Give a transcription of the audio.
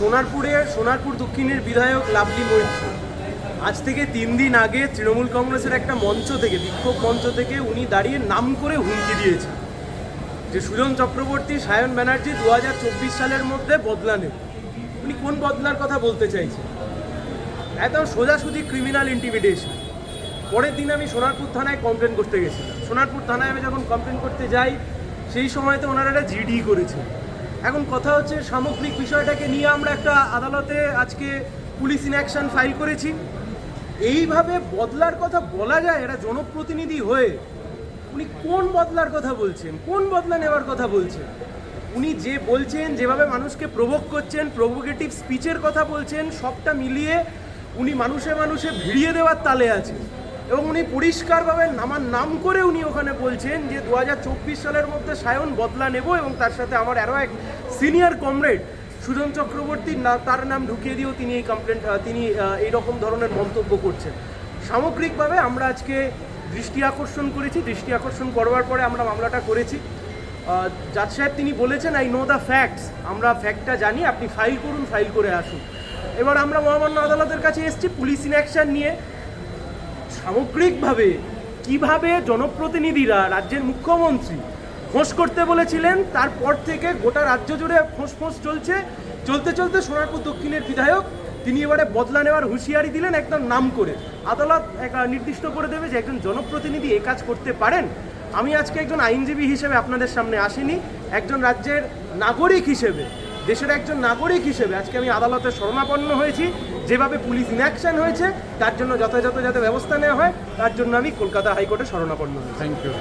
সোনারপুরে, সোনারপুর দক্ষিণের বিধায়ক লাভলি মৈত্র। আজ থেকে তিন দিন আগে তৃণমূল কংগ্রেসের একটা মঞ্চ থেকে, বিক্ষোভ মঞ্চ থেকে উনি দাঁড়িয়ে নাম করে হুমকি দিয়েছে যে সুজন চক্রবর্তী, সায়ন ব্যানার্জি দু হাজার চব্বিশ সালের মধ্যে বদলা নেবে। উনি কোন বদলার কথা বলতে চাইছেন? একদম সোজাসুজি ক্রিমিনাল ইন্টিমিডেশন পরের দিন আমি সোনারপুর থানায় কমপ্লেন করতে গেছিলাম। সোনারপুর থানায় আমি যখন কমপ্লেন করতে যাই, সেই সময়তে ওনারা একটা জিডি করেছে। এখন কথা হচ্ছে সামগ্রিক বিষয়টাকে নিয়ে আমরা একটা আদালতে আজকে পুলিশ ইন অ্যাকশন ফাইল করেছি। এইভাবে বদলার কথা বলা যায়, এরা জনপ্রতিনিধি হয়ে উনি কোন বদলার কথা বলছেন, কোন বদলা নেওয়ার কথা বলছেন? উনি যে বলছেন, যেভাবে মানুষকে প্রভোগ করছেন প্রভোগেটিভ স্পিচের কথা বলছেন, সবটা মিলিয়ে উনি মানুষে মানুষে ভিড়িয়ে দেওয়ার তালে আছে এবং উনি পরিষ্কারভাবে আমার নাম করে উনি ওখানে বলছেন যে দু হাজার চব্বিশ সালের মধ্যে সায়ন বদলা নেব এবং তার সাথে আমার আরও এক সিনিয়র কমরেড সুজন চক্রবর্তী, না, তার নাম ঢুকিয়ে দিয়েও তিনি এই কমপ্লেন তিনি এই রকম ধরনের মন্তব্য করছেন। সামগ্রিকভাবে আমরা আজকে দৃষ্টি আকর্ষণ করেছি। দৃষ্টি আকর্ষণ করবার পরে আমরা মামলাটা করেছি। জাজ সাহেব তিনি বলেছেন আই নো দ্য ফ্যাক্টস আমরা ফ্যাক্টটা জানি, আপনি ফাইল করুন ফাইল করে আসুন। এবার আমরা মহামান্য আদালতের কাছে এসেছি, পুলিশ ইন অ্যাকশন নিয়ে। সামগ্রিকভাবে কীভাবে জনপ্রতিনিধিরা রাজ্যের মুখ্যমন্ত্রী ফোঁস করতে বলেছিলেন, তারপর থেকে গোটা রাজ্য জুড়ে ফোঁস ফোঁস চলছে। চলতে চলতে সোনারপুর দক্ষিণের বিধায়ক, তিনি এবারে বদলা নেওয়ার হুঁশিয়ারি দিলেন একদম নাম করে। আদালত নির্দিষ্ট করে দেবে যে একজন জনপ্রতিনিধি এ কাজ করতে পারেন। আমি আজকে একজন আইনজীবী হিসেবে আপনাদের সামনে আসিনি, একজন রাজ্যের নাগরিক হিসেবে। দেশের একজন নাগরিক হিসেবে আজকে আমি আদালতে শরণাপন্ন হয়েছি। যেভাবে পুলিশ ইনঅ্যাকশন হয়েছে, তার জন্য যথাযথ যাতে ব্যবস্থা নেওয়া হয়, তার জন্য আমি কলকাতা হাইকোর্টে শরণাপন্ন হয়েছি। Thank you